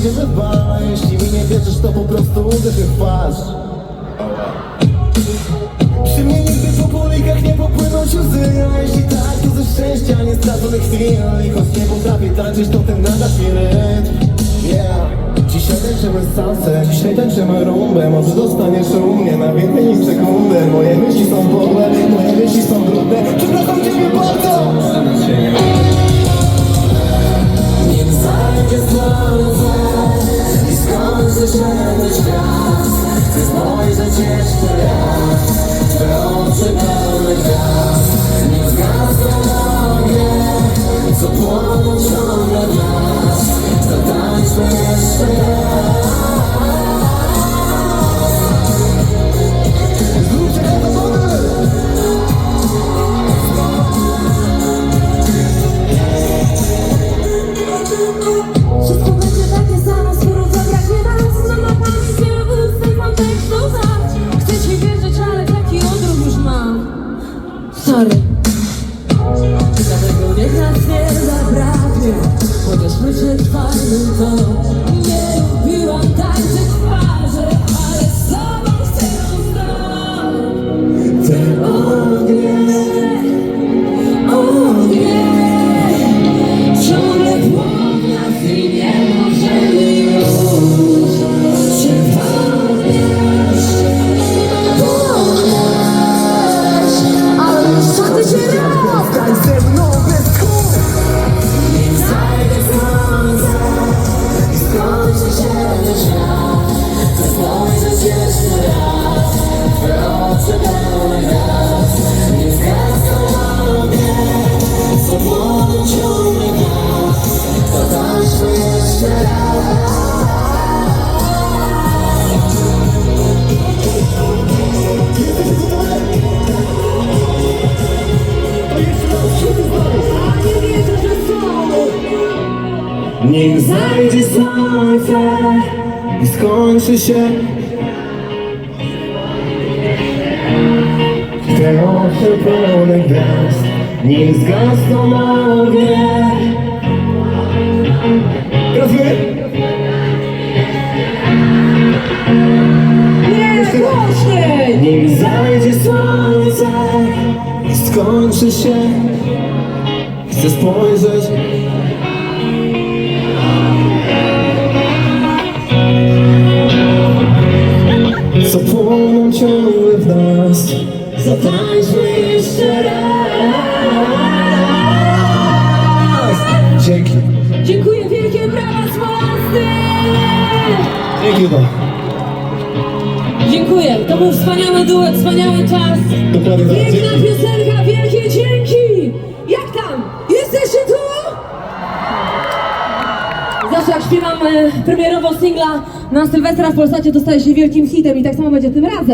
potem idziemy w bar A jeśli mi nie wierzysz, to po prostu uderzę w twarz Przy mnie nigdy po polikach nie popłyną ci łzy A jeśli tak, to ze szczęścia nie straconych chwil. I choć nie potrafię tańczyć, to ten nadasz mi rytm. Yeah. Dzisiaj tańczymy salsę, dzisiaj tańczymy rumbę Może dostaniesz u mnie na więcej niż sekundę Moje myśli są podłe, moje spojrzeć jeszcze raz w Twe oczy ognie, co płoną ciągle nas. Zatańczmy jeszcze raz Sorry. Dlatego niech nas nie zabraknie Chociaż my przetrwajmy to Nie lubiłam tańczyć twarzy Ale z tobą chcę znać. Te ognie Ognie Niech zajdzie słońce i skończy się. Te oczy pełne gwiazd Niech zgasną ognie słońce skończy się. Chcę spojrzeć. Co płoną ciągle w nas Zatańczmy jeszcze raz. Dzięki. Dziękuję, wielkie brawa Smolasty! Dzięki to Dziękuję, to był wspaniały duet, wspaniały czas. Tak Piękna piosenka, wielkie dzięki! Jak tam? Jesteście tu? Zawsze jak śpiewam e, premierowo singla na Sylwestra w Polsacie dostaje się wielkim hitem i tak samo będzie tym razem.